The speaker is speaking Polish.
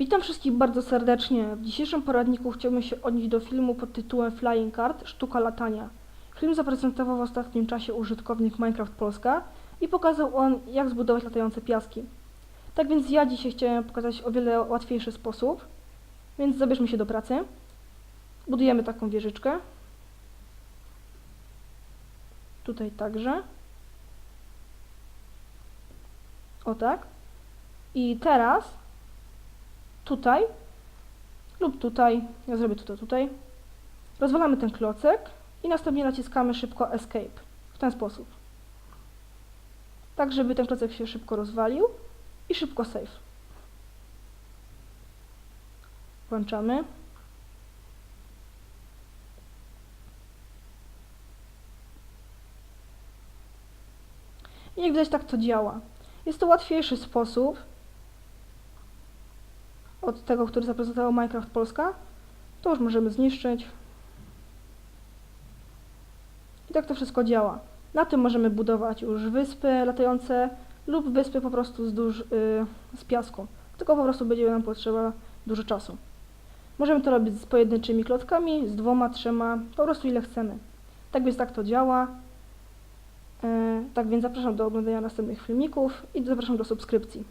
Witam wszystkich bardzo serdecznie. W dzisiejszym poradniku chciałbym się odnieść do filmu pod tytułem Flying Card Sztuka latania. Film zaprezentował w ostatnim czasie użytkownik Minecraft Polska i pokazał on, jak zbudować latające piaski. Tak więc ja dzisiaj chciałem pokazać o wiele łatwiejszy sposób, więc zabierzmy się do pracy. Budujemy taką wieżyczkę. Tutaj także. O tak. I teraz tutaj lub tutaj, ja zrobię tutaj, tutaj, rozwalamy ten klocek i następnie naciskamy szybko Escape w ten sposób. Tak, żeby ten klocek się szybko rozwalił i szybko save. Włączamy. I jak widać tak to działa. Jest to łatwiejszy sposób, od tego, który zaprezentował Minecraft Polska, to już możemy zniszczyć. I tak to wszystko działa. Na tym możemy budować już wyspy latające lub wyspy po prostu wzdłuż, yy, z piasku. Tylko po prostu będzie nam potrzeba dużo czasu. Możemy to robić z pojedynczymi klockami, z dwoma, trzema, po prostu ile chcemy. Tak więc tak to działa. Yy, tak więc zapraszam do oglądania następnych filmików i zapraszam do subskrypcji.